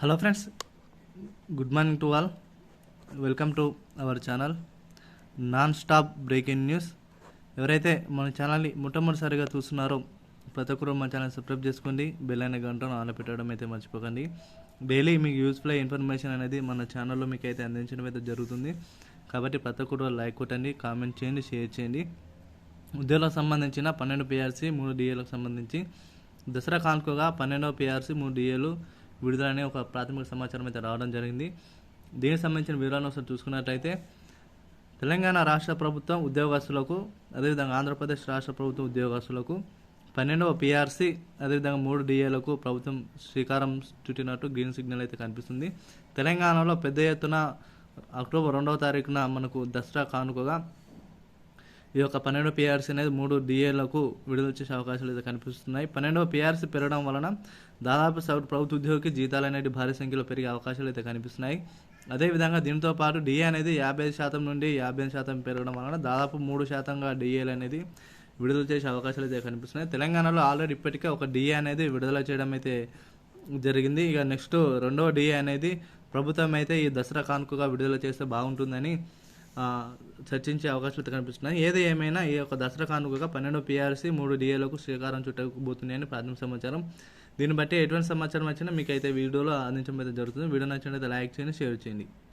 Hello friends good morning to all welcome to our channel non stop breaking news ఎవరైతే మన ఛానల్ని మొట్టమొదటిసారిగా చూస్తున్నారో ప్రతి ఒక్కరు మన ఛానల్ సబ్స్క్రైబ్ చేసుకోండి బెల్ అయిన గంటను ఆన్ పెట్టడం అయితే మర్చిపోకండి. డైలీ మీకు యూస్ఫుల్ ఇన్ఫర్మేషన్ అనేది మన ఛానల్లో మీకు అయితే అందించడం అయితే జరుగుతుంది. కాబట్టి ప్రతి ఒక్కరు లైక్ కొట్టండి కామెంట్ చేయండి షేర్ చేయండి. ఉద్యోగులకు సంబంధించిన పన్నెండు పిఆర్సీ మూడు డిఏలకు సంబంధించి. దసరా కానుకగా పన్నెండవ పిఆర్సీ మూడు డిఏలు విడుదలనే ఒక ప్రాథమిక సమాచారం అయితే రావడం జరిగింది. దీనికి సంబంధించిన వివరాలను ఒకసారి చూసుకున్నట్లయితే తెలంగాణ రాష్ట్ర ప్రభుత్వం ఉద్యోగస్తులకు అదేవిధంగా ఆంధ్రప్రదేశ్ రాష్ట్ర ప్రభుత్వం ఉద్యోగస్తులకు పన్నెండవ పీఆర్సీ అదేవిధంగా మూడు డిఏలకు ప్రభుత్వం శ్రీకారం చుట్టినట్టు గ్రీన్ సిగ్నల్ అయితే కనిపిస్తుంది. తెలంగాణలో పెద్ద ఎత్తున అక్టోబర్ రెండవ తారీఖున మనకు దసరా కానుకగా ఈ యొక్క పన్నెండవ పిఆర్సీ అనేది మూడు డిఏలకు విడుదల చేసే అవకాశాలు అయితే కనిపిస్తున్నాయి. పన్నెండవ పిఆర్సీ పెరగడం వలన దాదాపు సౌ ప్రభుత్వ ఉద్యోగికి జీతాలు అనేవి భారీ సంఖ్యలో పెరిగే అవకాశాలు అయితే కనిపిస్తున్నాయి. అదేవిధంగా దీంతో పాటు డిఏ అనేది యాభై శాతం నుండి యాభై శాతం పెరగడం వలన దాదాపు మూడు శాతంగా డిఏలు అనేది విడుదల చేసే అవకాశాలు అయితే కనిపిస్తున్నాయి. తెలంగాణలో ఆల్రెడీ ఇప్పటికే ఒక డిఏ అనేది విడుదల చేయడం అయితే జరిగింది. ఇక నెక్స్ట్ రెండవ డిఏ అనేది ప్రభుత్వం అయితే ఈ దసరా కానుకగా విడుదల చేస్తే బాగుంటుందని చర్చించే అవకాశాలు అయితే కనిపిస్తున్నాయి. ఏది ఏమైనా ఈ యొక్క దసరా కానుకగా పన్నెండు పిఆర్సీ మూడు డిఏలకు శ్రీకారం చుట్టబోతున్నాయని ప్రాథమిక సమాచారం. దీన్ని బట్టి ఎటువంటి సమాచారం వచ్చినా మీకు అయితే వీడియోలో అందించడం అయితే జరుగుతుంది. వీడియో నచ్చినట్లయితే లైక్ చేయండి షేర్ చేయండి.